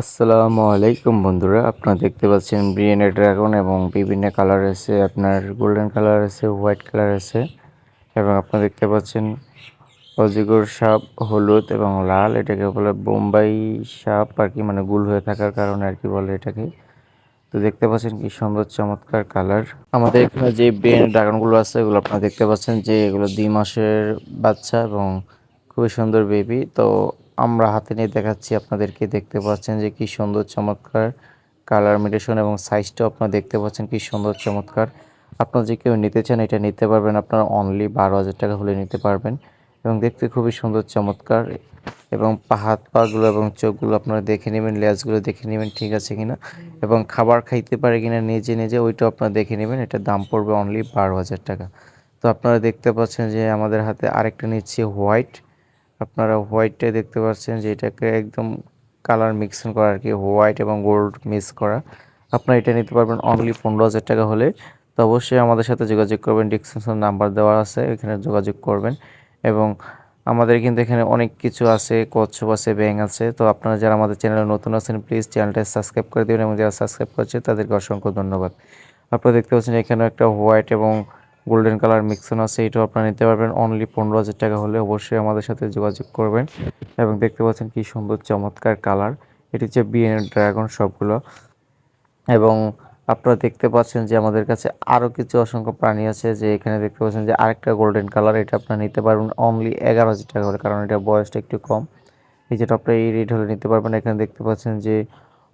আসসালামু আলাইকুম বন্ধুরা, আপনারা দেখতে পাচ্ছেন ব্রিয়ানি ড্রাগন এবং বিভিন্ন কালার আছে, আপনার গোল্ডেন কালার আছে হোয়াইট কালার আছে এবং আপনারা দেখতে পাচ্ছেন অজিগর সাপ, হলুদ এবং লাল, এটাকে বলে বোম্বাই সাপ আর কি মানে গুল হয়ে থাকার কারণে আর কি বলে এটাকে। তো দেখতে পাচ্ছেন কি সুন্দর চমৎকার কালার আমাদের এখানে যে ব্রিয়ানি ড্রাগনগুলো আছে, এগুলো আপনারা দেখতে পাচ্ছেন যে এগুলো দুই মাসের বাচ্চা এবং খুবই সুন্দর বেবি তো আমরা হাতে নিয়ে দেখাচ্ছি, আপনাদেরকে দেখতে পাচ্ছেন যে কি সুন্দর চমৎকার কালার মিটেশন এবং সাইজটাও আপনারা দেখতে পাচ্ছেন কি সুন্দর চমৎকার। আপনারা যে কেউ নিতে চান এটা নিতে পারবেন, আপনারা অনলি বারো হাজার টাকা হলে নিতে পারবেন এবং দেখতে খুবই সুন্দর চমৎকার এবং হাত পাগুলো এবং চোখগুলো আপনারা দেখে নেবেন লেজগুলো দেখে নেবেন ঠিক আছে কিনা এবং খাবার খাইতে পারে কিনা নিজে নিজে ওইটাও আপনারা দেখে নেবেন এটা দাম পড়বে অনলি বারো হাজার টাকা। তো আপনারা দেখতে পাচ্ছেন যে আমাদের হাতে আরেকটা নিচ্ছি হোয়াইট আপনারা হোয়াইটটাই দেখতে পাচ্ছেন যে এটাকে একদম কালার মিক্সিং করা আর কি হোয়াইট এবং গোল্ড মিক্স করা। আপনারা এটা নিতে পারবেন অনলি পনেরো হাজার টাকা হলে। তো অবশ্যই আমাদের সাথে যোগাযোগ করবেন ডিসক্রিপশন নাম্বার দেওয়া আছে, এখানে যোগাযোগ করবেন। এবং আমাদের কিন্তু এখানে অনেক কিছু আছে, কচ্ছপ আছে ব্যাং আছে। তো আপনারা যারা আমাদের চ্যানেলে নতুন আছেন প্লিজ চ্যানেলটা সাবস্ক্রাইব করে দেবেন। এবং যারা সাবস্ক্রাইব করছে, তাদেরকে অসংখ্য ধন্যবাদ। আপনারা দেখতে পাচ্ছেন এখানে একটা হোয়াইট এবং গোল্ডেন কালার মিক্সন আছে, এটাও আপনারা নিতে পারবেন। অনলি পনেরো হাজার টাকা হলে অবশ্যই আমাদের সাথে যোগাযোগ করবেন। এবং দেখতে পাচ্ছেন কি সুন্দর, চমৎকার কালার। এটি হচ্ছে বিএন ড্রাগন সবগুলো। এবং আপনারা দেখতে পাচ্ছেন যে আমাদের কাছে আরও কিছু অসংখ্য প্রাণী আছে যে এখানে দেখতে পাচ্ছেন যে আরেকটা গোল্ডেন কালার এটা আপনারা নিতে পারবেন। অনলি এগারো হাজার টাকা করে কারণ এটা বয়সটা একটু কম। এই যেটা আপনারা এই রেট হলে নিতে পারবেন। এখানে দেখতে পাচ্ছেন যে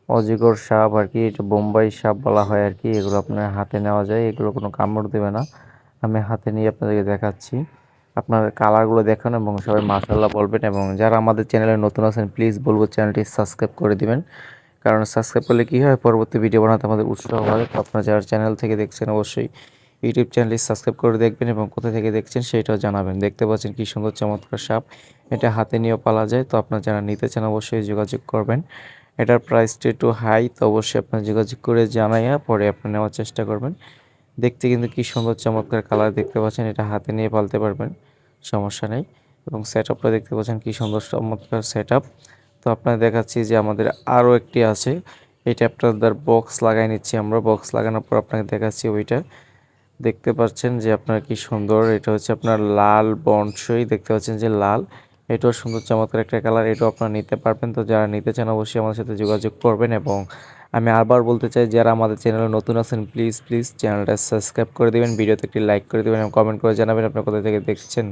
অজিগর সাপ আর কি, এটা বোম্বাই সাপ বলা হয় আর কি। এগুলো আপনার হাতে নেওয়া যায়, এগুলো কোনো কামড় দেবে না। আমি হাতে নিয়ে আপনাদেরকে দেখাচ্ছি। আপনার কালারগুলো দেখুন এবং সবাই মাসাল্লাহ বলবেন এবং যারা আমাদের চ্যানেলে নতুন আছেন প্লিজ বলব চ্যানেলটি সাবস্ক্রাইব করে দিবেন। কারণ সাবস্ক্রাইব করলে কী হয়? পরবর্তী ভিডিও বানাতে আমাদের উৎসাহ হয় তো আপনারা যারা চ্যানেল থেকে দেখছেন, অবশ্যই ইউটিউব চ্যানেলটি সাবস্ক্রাইব করে দেখবেন এবং কোথা থেকে দেখছেন সেটাও জানাবেন। দেখতে পাচ্ছেন কী সুন্দর চমৎকার সাপ। এটা হাতে নিয়েও পালা যায়। তো আপনারা যারা নিতে চান, অবশ্যই যোগাযোগ করবেন। এটার প্রাইসটা একটু হাই তো অবশ্যই আপনার যোগাযোগ করে জানাইয়া পরে আপনি নেওয়ার চেষ্টা করবেন। দেখতে কিন্তু কি সুন্দর চমৎকার কালার দেখতে পাচ্ছেন, এটা হাতে নিয়ে পালতে পারবেন, সমস্যা নেই। এবং সেট আপটা দেখতে পাচ্ছেন কি সুন্দর চমৎকার সেট আপ তো আপনার দেখাচ্ছি যে আমাদের আরও একটি আছে এটা আপনাদের বক্স লাগাই নিচ্ছি আমরা। বক্স লাগানোর পর আপনাকে দেখাচ্ছি ওইটা। দেখতে পাচ্ছেন যে আপনার কি সুন্দর, এটা হচ্ছে আপনার লাল বনসই, দেখতে পাচ্ছেন যে লাল। এটাও সুন্দর চমৎকার একটা কালার এটাও আপনারা নিতে পারবেন। তো যারা নিতে চান অবশ্যই আমাদের সাথে যোগাযোগ করবেন এবং আমি আবার বলতে চাই, যারা আমাদের চ্যানেলে নতুন আছেন প্লিজ প্লিজ চ্যানেলটা সাবস্ক্রাইব করে দেবেন, ভিডিওতে একটি লাইক করে দেবেন এবং কমেন্ট করে জানাবেন আপনি কোথা থেকে দেখছেন।